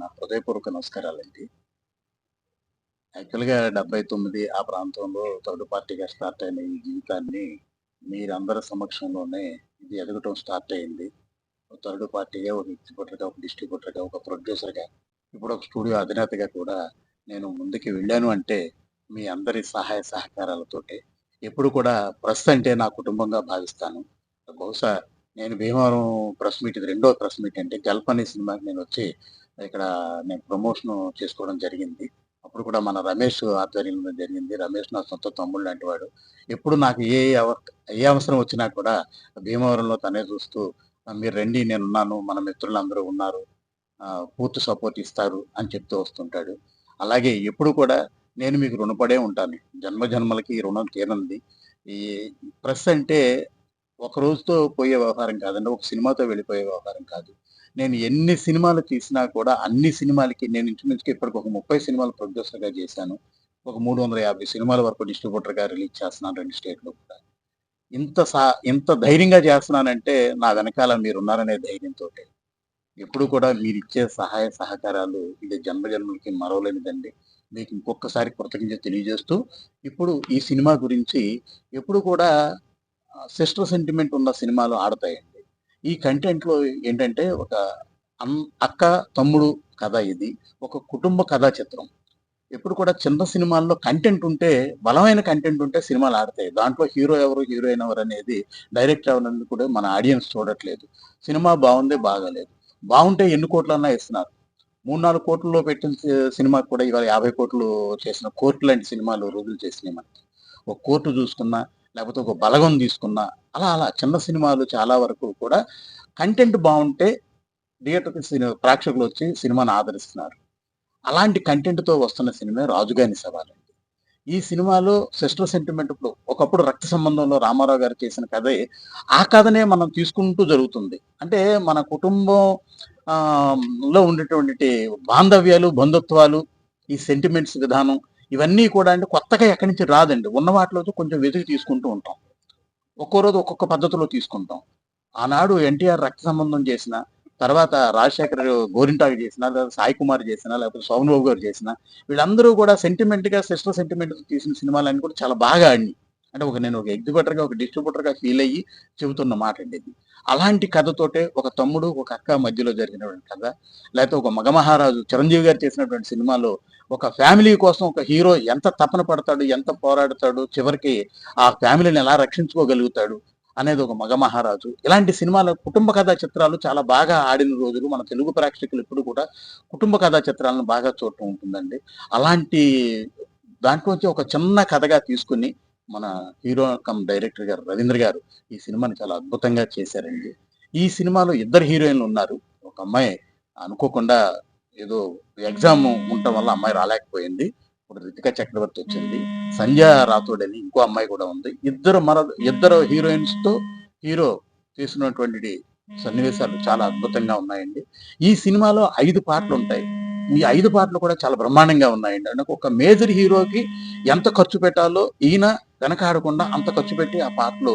నా హృదయపూర్వక నమస్కారాలండి. యాక్చువల్గా డెబ్బై తొమ్మిది ఆ ప్రాంతంలో థర్డ్ పార్టీగా స్టార్ట్ అయిన ఈ జీవితాన్ని మీరందరి సమక్షంలోనే ఇది ఎదగటం స్టార్ట్ అయింది. థర్డ్ పార్టీగా ఒక ఎగ్జిబ్యూటర్గా ఒక డిస్ట్రిబ్యూటర్గా ఒక ప్రొడ్యూసర్గా ఇప్పుడు ఒక స్టూడియో అధినేతగా కూడా నేను ముందుకు వెళ్ళాను అంటే మీ అందరి సహాయ సహకారాలతోటి. ఎప్పుడు కూడా ప్రెస్ అంటే నా కుటుంబంగా భావిస్తాను. బహుశా నేను భీమవరం ప్రెస్ మీట్ ఇది రెండో ప్రెస్ మీట్ అంటే గల్ఫ్ అనే సినిమాకి నేను వచ్చి ఇక్కడ నేను ప్రమోషన్ చేసుకోవడం జరిగింది. అప్పుడు కూడా మన రమేష్ ఆధ్వర్యంలో జరిగింది. రమేష్ నా సొంత తమ్ముడు లాంటి వాడు. ఎప్పుడు నాకు ఏ ఏ అవసరం వచ్చినా కూడా భీమవరంలో తనే చూస్తూ మీరు రండి నేను ఉన్నాను మన మిత్రులందరూ ఉన్నారు. పూర్తి సపోర్ట్ ఇస్తారు అని చెప్తూ వస్తుంటాడు. అలాగే ఎప్పుడు కూడా నేను మీకు రుణపడే ఉంటాను. జన్మ జన్మలకి ఈ రుణం తీరంది ఈ ప్రెస్ అంటే ఒక రోజుతో పోయే వ్యవహారం కాదండి ఒక సినిమాతో వెళ్ళిపోయే వ్యవహారం కాదు. నేను ఎన్ని సినిమాలు తీసినా కూడా అన్ని సినిమాలకి నేను ఇంచుమించుగా ఇప్పటికి ఒక ముప్పై సినిమాలు ప్రొడ్యూసర్గా చేశాను. ఒక మూడు వందల యాభై సినిమాల వరకు డిస్ట్రిబ్యూటర్గా రిలీజ్ చేస్తున్నాను రెండు స్టేట్లో కూడా. ఇంత సా ఇంత ధైర్యంగా చేస్తున్నానంటే నా వెనకాల మీరు ఉన్నారనే ధైర్యంతో ఎప్పుడు కూడా మీరు ఇచ్చే సహాయ సహకారాలు ఇది జన్మజన్మలకి మరవలేనిదండి. మీకు ఇంకొకసారి కృతజ్ఞత తెలియజేస్తూ ఇప్పుడు ఈ సినిమా గురించి ఎప్పుడు కూడా సిస్టర్ సెంటిమెంట్ ఉన్న సినిమాలు ఆడతాయండి. ఈ కంటెంట్లో ఏంటంటే ఒక అక్క తమ్ముడు కథ ఇది ఒక కుటుంబ కథా చిత్రం. ఎప్పుడు కూడా చిన్న సినిమాల్లో కంటెంట్ ఉంటే బలమైన కంటెంట్ ఉంటే సినిమాలు ఆడతాయి. దాంట్లో హీరో ఎవరు హీరోయిన్ ఎవరు అనేది డైరెక్ట్ ఎవరని కూడా మన ఆడియన్స్ చూడట్లేదు. సినిమా బాగుంది బాగాలేదు. బాగుంటే ఎన్ని కోట్లన్నా ఇస్తున్నారు. మూడు నాలుగు కోట్లలో పెట్టిన సినిమా కూడా ఇవాళ యాభై కోట్లు చేసిన కోర్టు లాంటి సినిమాలు రోజులు చేసినాయి మనకి. ఒక కోర్టు చూసుకున్నా లేకపోతే ఒక బలగం తీసుకున్నా అలా అలా చిన్న సినిమాలు చాలా వరకు కూడా కంటెంట్ బాగుంటే థియేటర్కి సినిమా ప్రేక్షకులు వచ్చి సినిమాను ఆదరిస్తున్నారు. అలాంటి కంటెంట్తో వస్తున్న సినిమా రాజుగాని సవాల్. అండి ఈ సినిమాలో సిస్టర్ సెంటిమెంట్ ఇప్పుడు ఒకప్పుడు రక్త సంబంధంలో రామారావు గారు చేసిన కథే ఆ కథనే మనం తీసుకుంటూ జరుగుతుంది. అంటే మన కుటుంబం లో ఉండేటువంటి బాంధవ్యాలు బంధుత్వాలు ఈ సెంటిమెంట్స్ విధానం ఇవన్నీ కూడా అంటే కొత్తగా ఎక్కడి నుంచి రాదండి. ఉన్న వాటిలో కొంచెం వెతికి తీసుకుంటూ ఉంటాం. ఒక్కో రోజు ఒక్కొక్క పద్ధతిలో తీసుకుంటాం. ఆనాడు ఎన్టీఆర్ రక్త సంబంధం చేసిన తర్వాత రాజశేఖర్ గోరింటాకు చేసిన లేదా సాయి కుమార్ చేసిన లేకపోతే సోమన్ బాబు గారు చేసిన వీళ్ళందరూ కూడా సెంటిమెంట్గా సిస్టర్ సెంటిమెంట్ తీసిన సినిమాలన్నీ కూడా చాలా బాగా ఆడినాయి. అంటే ఒక నేను ఒక ఎగ్జిబిటర్గా ఒక డిస్ట్రిబ్యూటర్గా ఫీల్ అయ్యి చెబుతున్న మాట అండి ఇది. అలాంటి కథతోటే ఒక తమ్ముడు ఒక అక్క మధ్యలో జరిగినటువంటి కథ. లేకపోతే ఒక మగమహారాజు చిరంజీవి గారు చేసినటువంటి సినిమాలో ఒక ఫ్యామిలీ కోసం ఒక హీరో ఎంత తపన పడతాడు ఎంత పోరాడతాడు చివరికి ఆ ఫ్యామిలీని ఎలా రక్షించుకోగలుగుతాడు అనేది ఒక మగ మహారాజు. ఇలాంటి సినిమాలు కుటుంబ కథా చిత్రాలు చాలా బాగా ఆడిన రోజులు మన తెలుగు ప్రేక్షకులు ఇప్పుడు కూడా కుటుంబ కథా చిత్రాలను బాగా చూడటం ఉంటుందండి. అలాంటి దాంట్లోంచి ఒక చిన్న కథగా తీసుకుని మన హీరో కమ్ డైరెక్టర్ గారు రవీంద్ర గారు ఈ సినిమాని చాలా అద్భుతంగా చేశారండి. ఈ సినిమాలో ఇద్దరు హీరోయిన్లు ఉన్నారు. ఒక అమ్మాయి అనుకోకుండా ఏదో ఎగ్జామ్ ఉండటం వల్ల అమ్మాయి రాలేకపోయింది. ఇప్పుడు రితికా చక్రవర్తి వచ్చింది. సంధ్య రాథోడ్ అని ఇంకో అమ్మాయి కూడా ఉంది. ఇద్దరు మన ఇద్దరు హీరోయిన్స్తో హీరో తీసుకున్నటువంటి సన్నివేశాలు చాలా అద్భుతంగా ఉన్నాయండి. ఈ సినిమాలో ఐదు పాటలు ఉంటాయి. ఈ ఐదు పాటలు కూడా చాలా బ్రహ్మాండంగా ఉన్నాయండి. అంటే ఒక మేజర్ హీరోకి ఎంత ఖర్చు పెట్టాలో ఈయన వెనకాడకుండా అంత ఖర్చు పెట్టి ఆ పాటలు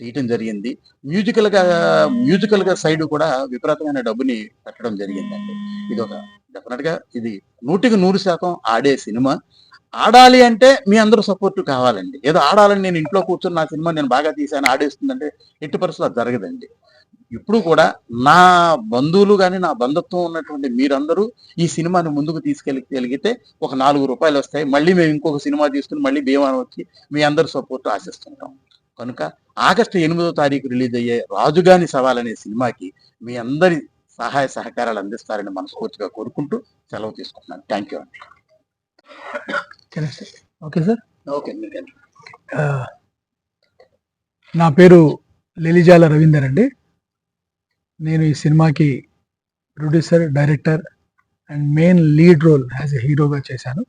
తీయటం జరిగింది. మ్యూజికల్గా మ్యూజికల్గా సైడ్ కూడా విపరీతమైన డబ్బుని పెట్టడం జరిగిందండి. ఇది ఒక డెఫినెట్గా ఇది నూటికి నూరు శాతం ఆడే సినిమా. ఆడాలి అంటే మీ అందరూ సపోర్ట్ కావాలండి. ఏదో ఆడాలని నేను ఇంట్లో కూర్చొని నా సినిమా నేను బాగా తీసాను ఆడేస్తుందంటే ఎట్టి పరిస్థితులు అది జరగదండి. ఇప్పుడు కూడా నా బంధువులు కానీ నా బంధుత్వం ఉన్నటువంటి మీరందరూ ఈ సినిమాని ముందుకు తీసుకెళ్ళగలిగితే ఒక నాలుగు రూపాయలు వస్తాయి. మళ్ళీ మేము ఇంకొక సినిమా తీసుకుని మళ్ళీ భీమానం వచ్చి మీ అందరి సపోర్ట్ ఆశిస్తుంటాం. కనుక ఆగస్టు ఎనిమిదో తారీఖు రిలీజ్ అయ్యే రాజుగాని సవాల్ అనే సినిమాకి మీ అందరి సహాయ సహకారాలు అందిస్తారని మనస్ఫూర్తిగా కోరుకుంటూ సెలవు తీసుకుంటున్నాను. థ్యాంక్ యూ అండి. ఓకే సార్ ఓకే నా పేరు లెలిజాల రవీందర్ అండి. నేను ఈ సినిమాకి producer director and main lead role as a హీరోగా చేశాను.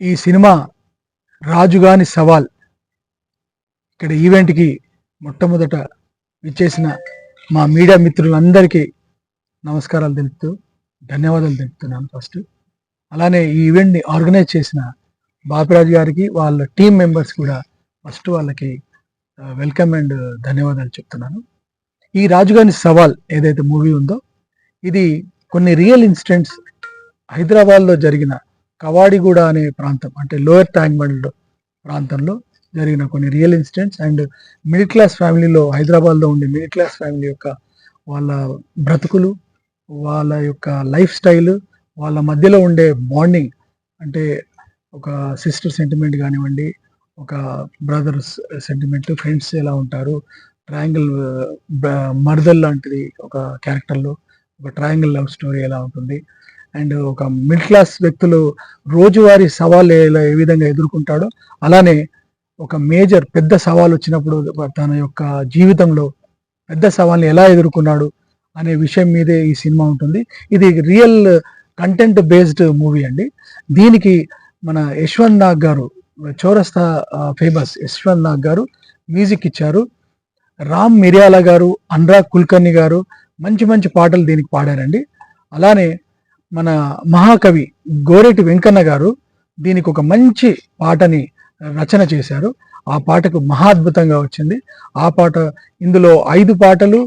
ఈ సినిమా రాజుగాని సవాల్ ఇక్కడ ఈవెంట్కి మొట్టమొదట విచ్చేసిన మా మీడియా మిత్రులందరికీ నమస్కారాలు తెలుపుతూ ధన్యవాదాలు తెలుపుతున్నాను ఫస్ట్ అలానే ఈ ఈవెంట్ని ఆర్గనైజ్ చేసిన బాపిరాజు గారికి వాళ్ళ టీం మెంబర్స్ కూడా ఫస్ట్ వాళ్ళకి వెల్కమ్ అండ్ ధన్యవాదాలు చెప్తున్నాను. ఈ రాజుగాని సవాల్ ఏదైతే మూవీ ఉందో ఇది కొన్ని రియల్ ఇన్సిడెంట్స్ హైదరాబాద్లో జరిగిన కవాడిగూడ అనే ప్రాంతం అంటే లోయర్ ట్యాంక్మెంట్ ప్రాంతంలో జరిగిన కొన్ని real incidents and middle class ఫ్యామిలీలో హైదరాబాద్లో ఉండే మిడిల్ క్లాస్ ఫ్యామిలీ యొక్క వాళ్ళ బ్రతుకులు వాళ్ళ యొక్క లైఫ్ స్టైల్ వాళ్ళ మధ్యలో ఉండే బాండింగ్ అంటే ఒక సిస్టర్ సెంటిమెంట్ కానివ్వండి ఒక బ్రదర్స్ సెంటిమెంట్ ఫ్రెండ్స్ ఎలా ఉంటారు ట్రయాంగిల్ మర్దల్ లాంటిది ఒక క్యారెక్టర్లో. ఒక ట్రయాంగిల్ లవ్ స్టోరీ ఎలా ఉంటుంది. అండ్ ఒక మిడిల్ క్లాస్ వ్యక్తులు రోజువారీ సవాళ్ళు ఎలా ఏ విధంగా ఎదుర్కొంటాడో అలానే ఒక మేజర్ పెద్ద సవాల్ వచ్చినప్పుడు తన యొక్క జీవితంలో పెద్ద సవాల్ని ఎలా ఎదుర్కొన్నాడు అనే విషయం మీదే ఈ సినిమా ఉంటుంది. ఇది రియల్ కంటెంట్ బేస్డ్ మూవీ అండి. దీనికి మన యశ్వంత్ నాగ్ గారు చౌరస్తా ఫేమస్ యశ్వంత్ నాగ్ గారు మ్యూజిక్ ఇచ్చారు. రామ్ మిర్యాల గారు అనురాగ్ కుల్కర్ణి గారు మంచి మంచి పాటలు దీనికి పాడారండి. అలానే మన మహాకవి గోరెటి వెంకన్న గారు దీనికి ఒక మంచి పాటని రచన చేశారు. ఆ పాటకు మహాద్భుతంగా వచ్చింది. ఆ పాట ఇందులో ఐదు పాటలు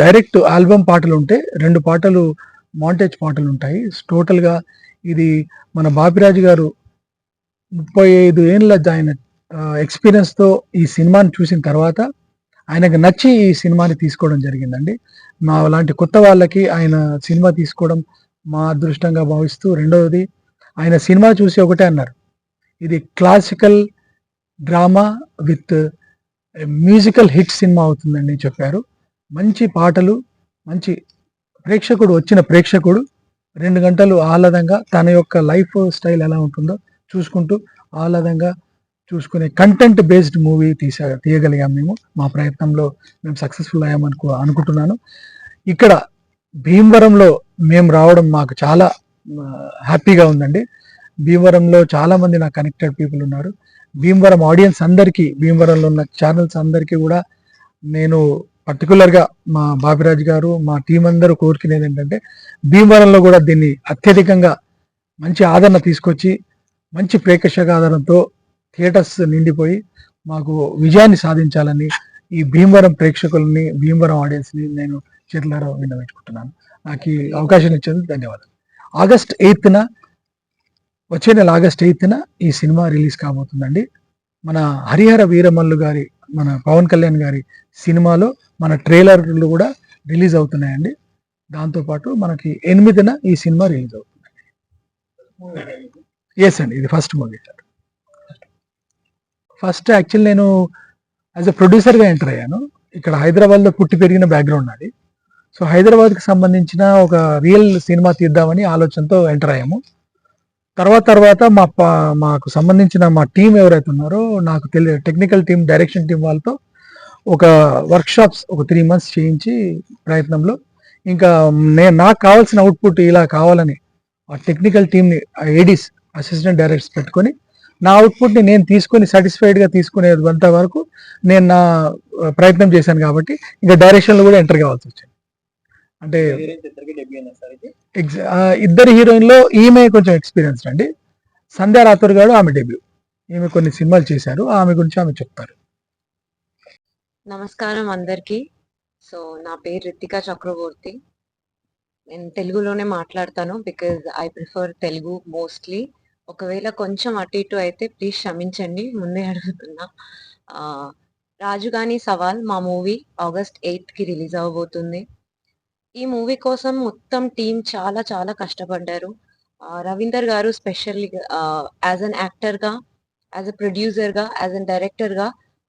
డైరెక్ట్ ఆల్బమ్ పాటలు ఉంటే రెండు పాటలు మాంటేజ్ పాటలు ఉంటాయి. టోటల్గా ఇది మన బాపిరాజు గారు ముప్పై ఐదు ఏళ్ళ ఆయన ఎక్స్పీరియన్స్తో ఈ సినిమాని చూసిన తర్వాత ఆయనకు నచ్చి ఈ సినిమాని తీసుకోవడం జరిగిందండి. మా లాంటి కొత్త వాళ్ళకి ఆయన సినిమా తీసుకోవడం మా అదృష్టంగా భావిస్తూ రెండవది ఆయన సినిమా చూసి ఒకటే అన్నారు. ఇది classical drama with musical hit cinema అవుతుందని చెప్పారు. మంచి పాటలు మంచి ప్రేక్షకుడు వచ్చిన ప్రేక్షకుడు రెండు గంటలు ఆహ్లాదంగా తన యొక్క లైఫ్ స్టైల్ ఎలా ఉంటుందో చూసుకుంటూ ఆహ్లాదంగా చూసుకునే కంటెంట్ బేస్డ్ మూవీ తీసా తీయగలిగాం మేము. మా ప్రయత్నంలో మేము సక్సెస్ఫుల్ అయ్యామనుకో అనుకుంటున్నాను. ఇక్కడ భీమవరంలో మేము రావడం మాకు చాలా హ్యాపీగా ఉందండి. భీమవరంలో చాలా మంది నా కనెక్టెడ్ పీపుల్ ఉన్నారు. భీమవరం ఆడియన్స్ అందరికీ భీమవరంలో ఉన్న ఛానల్స్ అందరికీ కూడా నేను పర్టికులర్గా మా బాబిరాజ్ గారు మా టీం అందరూ కోరుకునేది ఏంటంటే భీమవరంలో కూడా దీన్ని అత్యధికంగా మంచి ఆదరణ తీసుకొచ్చి మంచి ప్రేక్షక ఆదరణతో థియేటర్స్ నిండిపోయి మాకు విజయాన్ని సాధించాలని ఈ భీమవరం ప్రేక్షకులని భీమవరం ఆడియన్స్ని నేను చేతులారా విన్నవించుకుంటున్నాను. నాకు ఈ అవకాశం ఇచ్చేందుకు ధన్యవాదాలు. ఆగస్ట్ ఎయిత్న వచ్చే నెల ఆగస్ట్ ఎయిత్న ఈ సినిమా రిలీజ్ కాబోతుందండి. మన హరిహర వీరమల్లు గారి మన పవన్ కళ్యాణ్ గారి సినిమాలో మన ట్రైలర్లు కూడా రిలీజ్ అవుతున్నాయండి. దాంతోపాటు మనకి ఎనిమిదిన ఈ సినిమా రిలీజ్ అవుతుంది. ఎస్ అండి ఇది ఫస్ట్ మూవీ. ఫస్ట్ యాక్చువల్ నేను యాజ్ అ ప్రొడ్యూసర్గా ఎంటర్ అయ్యాను. ఇక్కడ హైదరాబాద్లో పుట్టి పెరిగిన బ్యాక్గ్రౌండ్ అది సో హైదరాబాద్కి సంబంధించిన ఒక రియల్ సినిమా తీద్దామని ఆలోచనతో ఎంటర్ అయ్యాము. తర్వాత తర్వాత మా మాకు సంబంధించిన మా టీం ఎవరైతే ఉన్నారో నాకు తెలియ టెక్నికల్ టీం డైరెక్షన్ టీం వాళ్ళతో ఒక వర్క్షాప్స్ ఒక త్రీ మంత్స్ చేయించి ప్రయత్నంలో ఇంకా నేను నాకు కావాల్సిన అవుట్పుట్ ఇలా కావాలని ఆ టెక్నికల్ టీంని ఏడీస్ అసిస్టెంట్ డైరెక్టర్స్ పెట్టుకొని నా అవుట్పుట్ని నేను తీసుకొని సాటిస్ఫైడ్గా తీసుకునేంత వరకు నేను నా ప్రయత్నం చేశాను కాబట్టి ఇంకా డైరెక్షన్లో కూడా ఎంటర్ కావాల్సి వచ్చింది. అంటే ఇద్దరు హీరోయిన్లో ఈమె కొంచెం ఎక్స్పీరియన్స్ అండి సంధ్యా రాథోర్ గారు ఆమె డెబ్యూ ఈమె కొన్ని సినిమాలు చేశారు. ఆమె గురించి ఆమె చెప్తారు. నమస్కారం అందరికి. సో నా పేరు రితికా చక్రవర్తి. నేను తెలుగులోనే మాట్లాడతాను because I prefer Telugu mostly. ఒకవేళ కొంచెం అటు ఇటు అయితే ప్లీజ్ క్షమించండి. ముందే అడుగుతున్నా. రాజుగాని సవాల్ మా మూవీ ఆగస్ట్ ఎయిత్కి రిలీజ్ అవబోతుంది ఈ మూవీ కోసం మొత్తం టీం చాలా చాలా కష్టపడ్డారు. రవీందర్ గారు స్పెషల్ యాజ్ అన్ యాక్టర్గా యాజ్ అ ప్రొడ్యూసర్గా యాజ్ అన్ డైరెక్టర్గా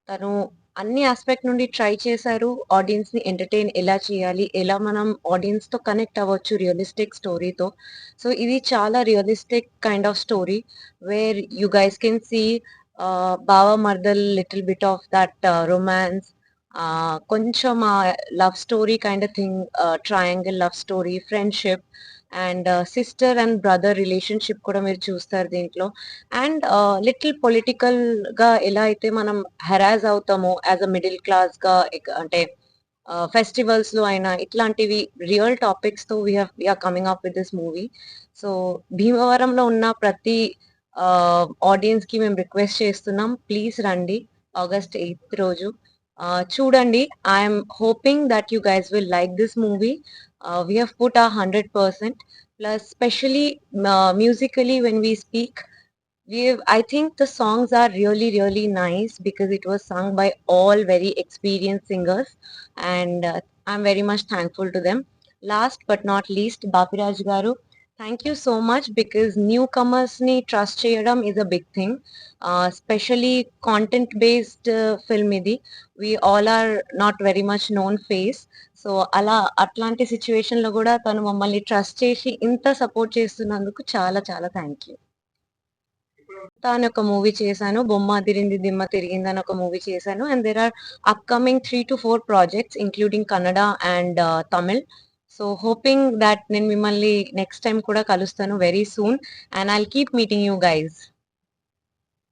తను అన్ని ఆస్పెక్ట్ నుండి ట్రై చేశారు. ఆడియన్స్ని ఎంటర్టైన్ ఎలా చేయాలి? ఎలా మనం ఆడియన్స్తో కనెక్ట్ అవ్వచ్చు? రియలిస్టిక్ స్టోరీతో సో ఇది చాలా realistic kind of story where you guys can see బావా మర్దల్ little bit of that romance కొంచెం love story kind of thing triangle love story friendship and sister and brother relationship కూడా మీరు చూస్తారు దీంట్లో. అండ్ uh, లిటిల్ పొలిటికల్గా ఎలా అయితే మనం హెరాజ్ అవుతామో యాజ్ అ మిడిల్ క్లాస్గా అంటే uh, ఫెస్టివల్స్లో అయినా ఇట్లాంటివి real టాపిక్స్తో we are coming up with this movie so భీమవరంలో ఉన్న ప్రతి uh, ఆడియన్స్కి మేము రిక్వెస్ట్ చేస్తున్నాం ప్లీజ్ రండి ఆగస్ట్ ఎయిత్ రోజు. చూడండి I'm hoping that you guys will like this movie Uh, we have put our 100%. Plus, especially uh, musically, when we speak, we I think the songs are really, really nice because it was sung by all very experienced singers, and uh, I'm very much thankful to them. Last but not least, Bapiraj Garu, thank you so much because new కమర్స్ని trust చేయడం is a big thing specially content based film ఇది we all are not very much known face so అలా అట్లాంటి సిచ్యువేషన్లో కూడా తను మమ్మల్ని trust చేసి ఇంత సపోర్ట్ చేస్తున్నందుకు చాలా చాలా థ్యాంక్ యూ తాను ఒక మూవీ చేశాను బొమ్మ అదిరింది దిమ్మ తిరిగింది అని ఒక మూవీ చేశాను. And there are upcoming three to four projects including Kannada and Tamil so hoping that నేను మిమ్మల్ని నెక్స్ట్ టైం కూడా కలుస్తాను very soon and I'll keep meeting you guys